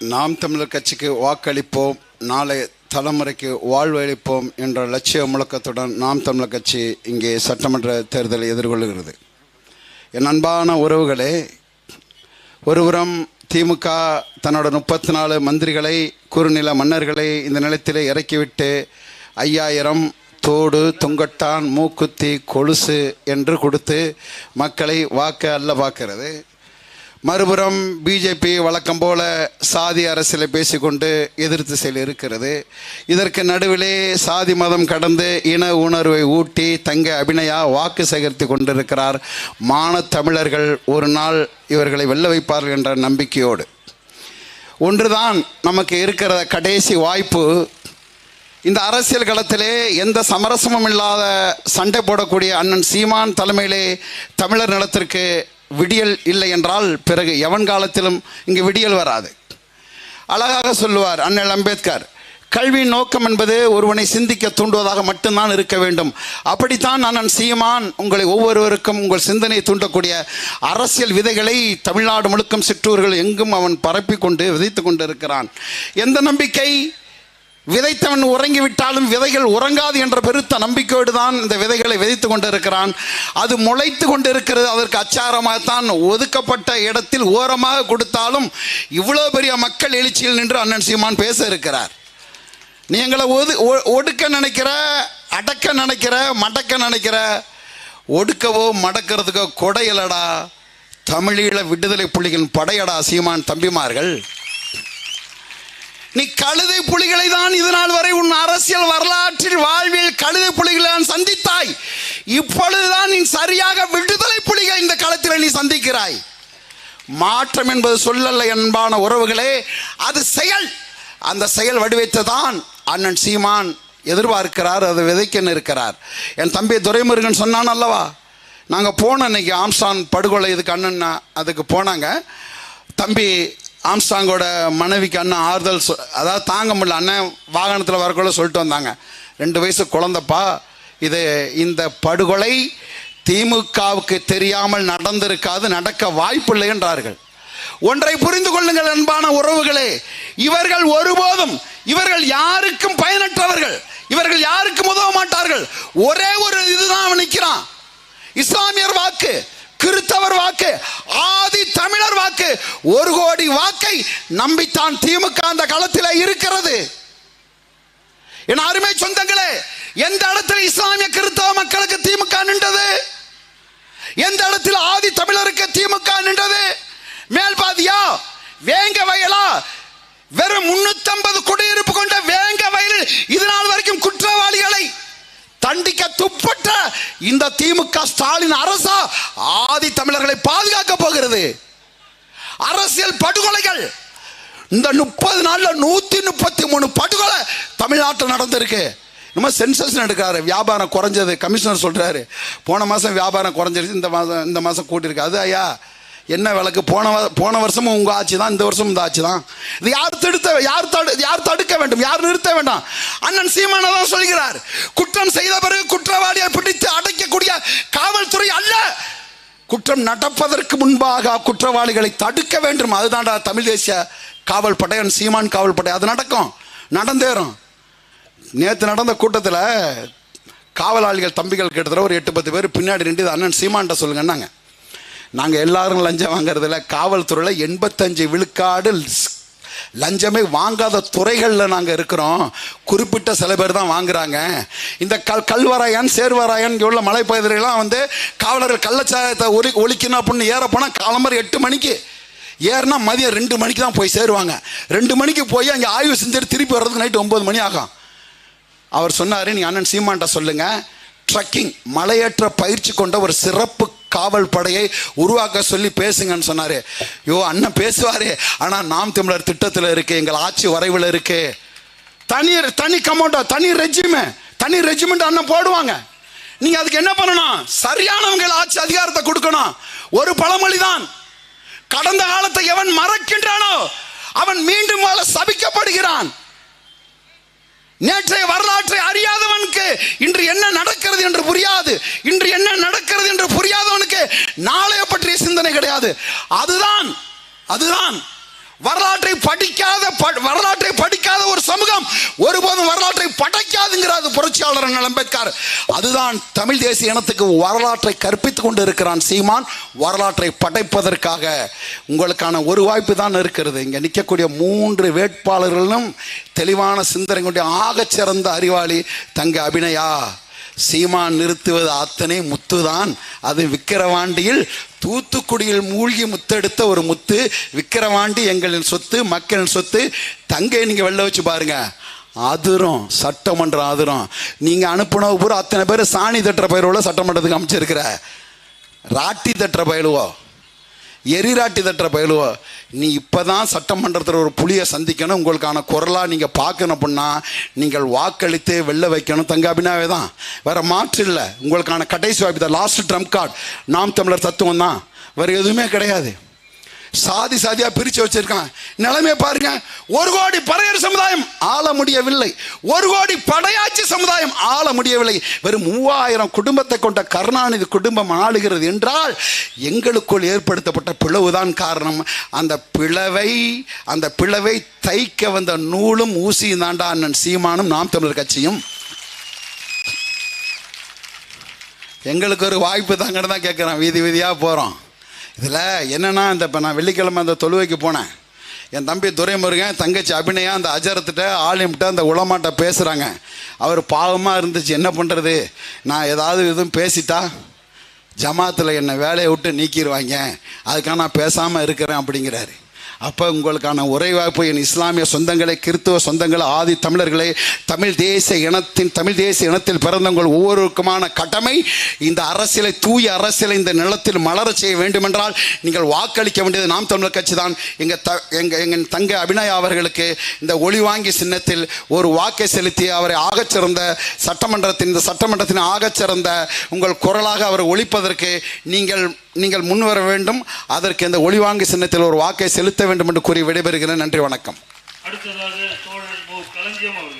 நாம் தமிழர் கட்சிக்கு வாக்களிப்போம் நாளை தலைமுறைக்கு வாழ்வளிப்போம் என்ற லட்சிய முழக்கத்துடன் நாம் தமிழர் கட்சி இங்கே சட்டமன்ற தேர்தலை எதிர்கொள்கிறது. என் அன்பான உறவுகளே ஒருபுறம் திமுக தன்னோட முப்பத்தி நாலு மந்திரிகளை குறுநில மன்னர்களை இந்த நிலத்திலே இறக்கிவிட்டு ஐயாயிரம் தோடு தொங்கட்டான் மூக்குத்தி கொலுசு என்று கொடுத்து மக்களை வாக்க அல்ல பார்க்கிறது. மறுபுறம் பிஜேபி வழக்கம் போல சாதி அரசியலை பேசிக்கொண்டு எதிர்த்து செயல் இருக்கிறது. இதற்கு நடுவிலே சாதி மதம் கடந்து இன உணர்வை ஊட்டி தங்க அபிநயா வாக்கு சேகரித்து கொண்டிருக்கிறார் மான தமிழர்கள் ஒரு நாள் இவர்களை வெல்ல வைப்பார்கள் என்ற நம்பிக்கையோடு. ஒன்றுதான் நமக்கு இருக்கிற கடைசி வாய்ப்பு. இந்த அரசியல் களத்திலே எந்த சமரசமும் இல்லாத சண்டை போடக்கூடிய அண்ணன் சீமான் தலைமையிலே தமிழர் நிலத்திற்கு விடியல் இல்லை என்றால் பிறகு எவன் காலத்திலும் இங்கு விடியல் வராது. அழகாக சொல்லுவார் அண்ணல் அம்பேத்கர் கல்வியின் நோக்கம் என்பது ஒருவனை சிந்திக்க தூண்டுவதாக மட்டும்தான் இருக்க வேண்டும். அப்படித்தான் அண்ணன் சீமான் உங்களை ஒவ்வொருவருக்கும் உங்கள் சிந்தனையை தூண்டக்கூடிய அரசியல் விதைகளை தமிழ்நாடு முழுக்கும் சிற்றூர்கள் எங்கும் அவன் பரப்பி கொண்டு விதைத்து கொண்டு இருக்கிறான் எந்த நம்பிக்கை? விதைத்தவன் உறங்கிவிட்டாலும் விதைகள் உறங்காது என்ற பெருத்த நம்பிக்கையோடு தான் இந்த விதைகளை விதைத்து கொண்டிருக்கிறான். அது முளைத்து கொண்டிருக்கிறது. அதற்கு அச்சாரமாகத்தான் ஒதுக்கப்பட்ட இடத்தில் ஓரமாக கொடுத்தாலும் இவ்வளோ பெரிய மக்கள் எழுச்சியில் நின்று அண்ணன் சீமான் பேச இருக்கிறார். நீ எங்களை ஒது ஒ- ஒடுக்க நினைக்கிற அடக்க நினைக்கிற மடக்க நினைக்கிற ஒடுக்கவோ மடக்கிறதுக்கோ கொடையலடா தமிழீழ விடுதலை புலிகளின் படையடா சீமான் தம்பிமார்கள். நீ கழுதை புலிகளை தான் இதுநாள் வரை உன் அரசியல் வரலாற்றில் வாழ்வில் கழுதை புலிகளை சந்தித்தாய். இப்பொழுதுதான் நீ சரியாக விடுதலை புலிகள் இந்த களத்தில் நீ சந்திக்கிறாய். மாற்றம் என்பது சொல்லல்ல என்பான உறவுகளே அது செயல். அந்த செயல் வடிவத்தைத்தான் அண்ணன் சீமான் எதிர்பார்க்கிறார் அதை விதைக்கன்னு இருக்கிறார். என் தம்பி துரைமுருகன் சொன்னான் அல்லவா நாங்கள் போனோம் இன்னைக்கு ஆம்ஸ்டான் படுகொலை இதுக்கு அண்ணன் அதுக்கு போனாங்க. தம்பி ஆம்ஸ்டாங்கோட மனைவிக்கு அண்ணன் ஆறுதல் சொ அதாவது தாங்க முடியல. அண்ணன் வாகனத்தில் வரக்குள்ள சொல்லிட்டு வந்தாங்க. ரெண்டு வயசு குழந்தப்பா. இது இந்த படுகொலை திமுகவுக்கு தெரியாமல் நடந்திருக்காது நடக்க வாய்ப்பில்லை என்றார்கள் ஒன்றை புரிந்து கொள்ளுங்கள் அன்பான உறவுகளே. இவர்கள் ஒருபோதும் இவர்கள் யாருக்கும் பயனற்றவர்கள். இவர்கள் யாருக்கும் உதவ மாட்டார்கள். ஒரே ஒரு இதுதான் நிற்கிறான் இஸ்லாமியர் வாக்கு கிறிஸ்தவர் வாக்கு ஒரு கோடி வாக்கை நம்பித்தான் திமுக அந்த களத்தில் இருக்கிறது. என் அருமை சொந்தங்களே எந்த இடத்துல இஸ்லாமிய கிறிஸ்தவ மக்களுக்கு திமுக நின்றது? எந்த இடத்தில் ஆதி தமிழருக்கு திமுக நின்றது? மேல் பாதியா வேங்க வயலா வெறும் முன்னூத்தம்பது குடியிருப்பு கொண்ட வேங்க வயல் இது நாள் வரைக்கும் குற்றவாளிகளை தண்டிக்க துப்பட்ட இந்த திமுக ஸ்டாலின் அரசா ஆதி தமிழர்களை பாதுகாக்க அரசியல் படுகொலைகள். இந்த முப்பது நாளில் நூற்றி முப்பத்தி மூணு படுகொலை தமிழ்நாட்டில் நடந்திருக்கு. நம்ம சென்சஸ் எடுக்கிறாரு. வியாபாரம் குறைஞ்சது. கமிஷனர் சொல்கிறாரு போன மாதம் வியாபாரம் குறைஞ்சிருச்சு. இந்த மாதம் இந்த மாதம் கூட்டியிருக்கு. அது ஐயா என்ன விளக்கு? போன வ- போன வருஷமும் உங்கள் ஆட்சி தான் இந்த வருஷமும் இந்த ஆட்சி தான். இது யார் தடுத்த யார் தடு யார் தடுக்க வேண்டும்? யார் நிறுத்த வேண்டாம்? அண்ணன் சீமான தான் சொல்கிறார். குற்றம் செய்த பிறகு குற்றவாளியை பிடித்து அடைக்கக்கூடிய குற்றம் நடப்பதற்கு முன்பாக குற்றவாளிகளை தடுக்க வேண்டும். அதுதான்டா தமிழ் தேசிய காவல் படை சீமான் காவல் படை அது நடக்கும். நடந்தேறும். நேற்று நடந்த கூட்டத்தில் காவலாளிகள் தம்பிகள் கிட்டத்தட்ட ஒரு எட்டு பத்து பேர் பின்னாடி நின்று அண்ணன் சீமான்ட்ட சொல்லுங்கன்னாங்க. நாங்கள் எல்லாரும் லஞ்சம் வாங்குறதுல காவல்துறையில் எண்பத்தஞ்சு விழுக்காடு லஞ்சமே வாங்காத துறைகளில் நாங்கள் இருக்கிறோம். குறிப்பிட்ட சில பேர் தான் வாங்குறாங்க. இந்த கல் கல்வராயன் சேர்வராயன் இங்கே உள்ள மலைப்பகுதிகளெலாம் வந்து காவலர்கள் கள்ளச்சாயத்தை ஒலி ஒழிக்கணும் அப்படின்னு ஏறப்போனால் காலம்பரம் எட்டு மணிக்கு. ஏறினா மதியம் ரெண்டு மணிக்கு தான் போய் சேருவாங்க. ரெண்டு மணிக்கு போய் அங்கே ஆய்வு செஞ்சுட்டு திருப்பி வர்றதுக்கு நைட்டு ஒம்பது மணி ஆகும். அவர் சொன்னார் நீ அண்ணன் சீமான்ட்ட சொல்லுங்கள் ட்ரக்கிங் மலையேற்ற பயிற்சி கொண்ட ஒரு சிறப்பு காவல் படையை உருவாக்க சொல்லி பேசுங்கன்னு சொன்னாரு. யோ அண்ணன் பேசுவார். ஆனா நாம் தமிழர் திட்டத்தில் இருக்கு எங்கள் ஆட்சி வரைவில் இருக்கு. தனி தனி கமாண்டோ தனி ரெஜிமே தனி ரெஜிமெண்ட் அண்ணன் போடுவாங்க. நீங்க அதுக்கு என்ன பண்ணணும்? சரியானவங்க ஆட்சி அதிகாரத்தை கொடுக்கணும். ஒரு பழமொழி தான் கடந்த காலத்தை எவன் மறக்கின்றானோ அவன் மீண்டும் வாழ சபிக்கப்படுகிறான். நேற்றைய வரலாற்றை அறியாதவனுக்கு இன்று என்ன நடக்கிறது என்று புரியாது. இன்று என்ன நடக்கிறது என்று புரியாதவனுக்கு நாளைய பற்றிய சிந்தனை கிடையாது. அதுதான் அதுதான் வரலாற்றை படிக்காத வரலாற்றை படிக்காத ஒரு சமூகம். படைக்காதுங்கிறாது புரட்சியாளர் அம்பேத்கர். அதுதான் தமிழ் தேசிய இனத்துக்கு வரலாற்றை கற்பித்துக் கொண்டு இருக்கிறான் சீமான். வரலாற்றை படைப்பதற்காக. உங்களுக்கான ஒரு வாய்ப்பு தான் இருக்கிறது. இங்கே நிற்கக்கூடிய மூன்று வேட்பாளர்களும் தெளிவான சிந்தனை கொண்டு ஆகச் சிறந்த அறிவாளி தங்க அபிநயா. சீமான் நிறுத்துவது அத்தனை முத்துதான். அது விக்கிரவாண்டியில் தூத்துக்குடியில் மூழ்கி முத்தெடுத்த ஒரு முத்து. விக்கிரவாண்டி எங்களின் சொத்து மக்களின் சொத்து. தங்கை நீங்கள் வெளில வச்சு பாருங்கள் அதிரும் சட்டமன்ற அதிரும் நீங்கள் அனுப்புன பூரா அத்தனை பேர் சாணி தட்டுற பயிரோட சட்டமன்றத்துக்கு அமைச்சிருக்கிற. ராட்டி தட்டுற பயலுவோ? எரிராட்டி தட்டுற பயலுவோ? நீ இப்போ தான் சட்டமன்றத்தில் ஒரு புலியை சந்திக்கணும். உங்களுக்கான குரலாக நீங்கள் பார்க்கணும் அப்படின்னா நீங்கள் வாக்களித்து வெளில வைக்கணும். தங்க அபினாவே தான் வேறு மாற்று இல்லை. உங்களுக்கான கடைசி வாய்ப்பு தான் லாஸ்ட் ட்ரம்ப் கார்டு நாம் தமிழர் தத்துவம் தான் வேறு எதுவுமே கிடையாது. சாதி சாதியா பிரிச்சு வச்சிருக்கான். நிலைமை பாருங்க. ஒரு கோடி பறையர் சமுதாயம் ஆள முடியவில்லை. ஒரு கோடி படையாட்சி சமுதாயம் ஆள முடியவில்லை. வெறும் மூவாயிரம் குடும்பத்தை கொண்ட கருணாநிதி குடும்பம் ஆளுகிறது என்றால் எங்களுக்குள் ஏற்படுத்தப்பட்ட பிளவுதான் காரணம். அந்த பிளவை அந்த பிளவை தைக்க வந்த நூலும் ஊசியும் தாண்டா அண்ணன் சீமானும் நாம் தமிழர் கட்சியும். எங்களுக்கு ஒரு வாய்ப்பு தாங்கன்னு தான் கேட்குறோம் வீதி வீதியாக போகிறோம் இதில் என்னென்னா இந்த இப்போ நான் வெள்ளிக்கிழமை அந்த தொழுவைக்கு போனேன். என் தம்பி துரைமுருகன் தங்கச்சி அபிநயா அந்த அஜரத்திட்ட ஆலிம்கிட்ட அந்த உளமாட்ட பேசுகிறாங்க அவர் பாவமாக இருந்துச்சு. என்ன பண்ணுறது நான் ஏதாவது எதுவும் பேசிட்டா ஜமாத்தில் என்னை வேலையை விட்டு நீக்கிடுவாங்க. அதுக்காக நான் பேசாமல் இருக்கிறேன் அப்படிங்கிறாரு. அப்போ உங்களுக்கான உரை வாய்ப்பு என் இஸ்லாமிய சொந்தங்களை கிறித்துவ சொந்தங்களை ஆதி தமிழர்களை தமிழ் தேசிய இனத்தின் தமிழ் தேசிய இனத்தில் பிறந்தவங்கள் ஒவ்வொருவருக்குமான ஒவ்வொருக்குமான கடமை இந்த அரசியலை தூய அரசியலை இந்த நிலத்தில் மலர செய்ய வேண்டுமென்றால் நீங்கள் வாக்களிக்க வேண்டியது நாம் தமிழர் கட்சி தான். எங்கள் த எங்கள் எங்கள் தங்க அபிநயா அவர்களுக்கு இந்த ஒளி வாங்கி சின்னத்தில் ஒரு வாக்கை செலுத்தி அவரை ஆகச்சிறந்த சட்டமன்றத்தின் இந்த சட்டமன்றத்தின் ஆகச்சிறந்த உங்கள் குரலாக அவரை ஒழிப்பதற்கு நீங்கள் நீங்கள் முன்வர வேண்டும். அதற்கு இந்த ஒளிவாங்கி சின்னத்தில் ஒரு வாக்கை செலுத்த வேண்டும் என்று கூறி விடைபெறுகிறேன். நன்றி வணக்கம். அடுத்ததாக தோழர் மு. களஞ்சியம் அவர்கள்.